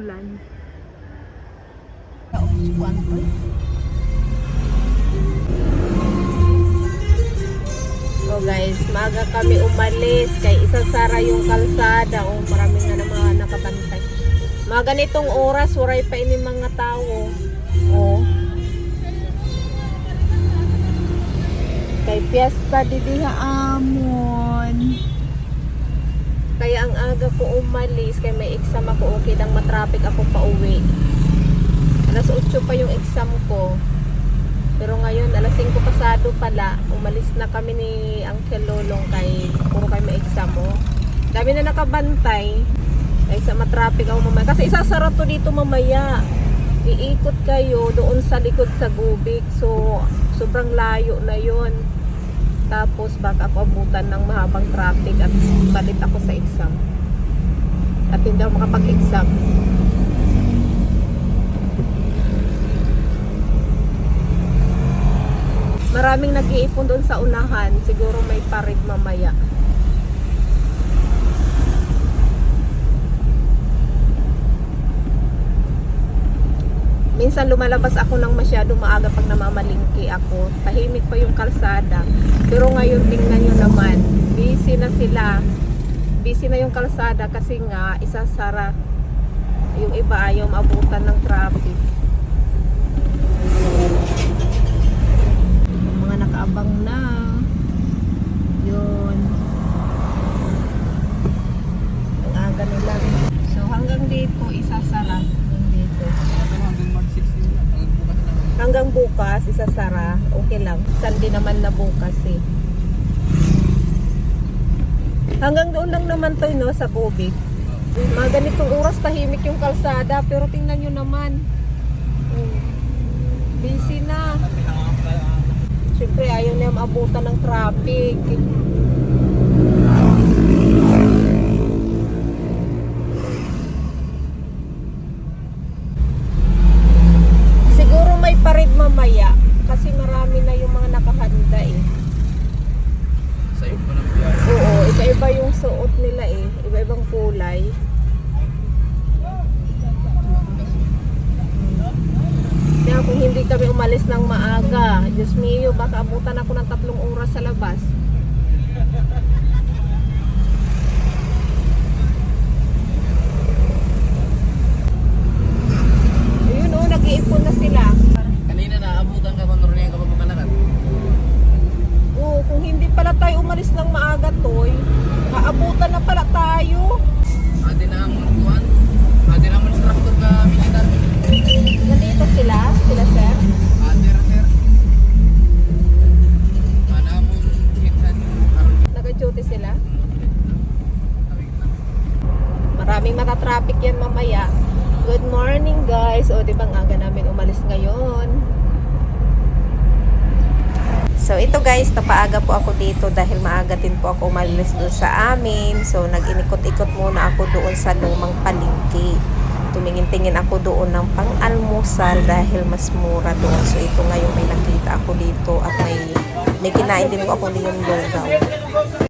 umuulan. So guys, maaga kami umalis kay isasara yung kalsada o marami nga na mga nakabantay. Mga ganitong oras, waray pa ini mga tao. Oh. Kay piyesta di diha amon. Kaya ang aga ko umalis kay may exam ako okay lang matraffic ako pa uwi. Alas 8 pa yung exam ko. Pero ngayon, alas 5 pasado pala, umalis na kami ni Uncle Lolong kay puro kayo may exam mo. Dami na nakabantay. Kaya sa matraffic ako mamaya. Kasi isasara to dito mamaya. Iikot kayo doon sa likod sa Gubik. So, sobrang layo na yon. Tapos baka ako abutan ng mahabang traffic at balit ako sa exam. At hindi ako makapag-exam. Maraming nag-iipon doon sa unahan. Siguro may parig mamaya. Minsan lumalabas ako ng masyado maaga pag namamalingki ako. Tahimik pa yung kalsada. Pero ngayon tingnan nyo naman, busy na sila. Busy na yung kalsada kasi nga isasara. Yung iba ayaw maabutan ng traffic. Yung mga nakaabang na. Yun. Ang aga nila. So hanggang dito isasara. Hanggang dito. hanggang March 16 na. Hanggang bukas na. Hanggang bukas isasara. Okay lang. Sunday naman na bukas eh. Hanggang doon lang naman to no sa Kubik. Mga ganitong oras tahimik yung kalsada pero tingnan nyo naman. Oh, busy na. Siyempre ayaw niya maabutan ng traffic. Siguro may mamaya kasi marami na yung mga nakahanda eh. Sa'yo pa ng biyahe. Oo, iba-iba yung suot nila eh. Iba-ibang kulay. Kaya kung hindi kami umalis ng maaga, Diyos mio, baka abutan ako ng tatlong oras sa labas. Maraming matatraffic yan mamaya. Good morning guys. O, di ba ang aga namin umalis ngayon? So ito guys, napaaga po ako dito dahil maaga din po ako umalis doon sa amin. So nag-inikot-ikot muna ako doon sa lumang palengke. Tumingin-tingin ako doon ng pang-almusal dahil mas mura doon. So ito ngayon may nakita ako dito at may may kinain din po ako niyong lugaw.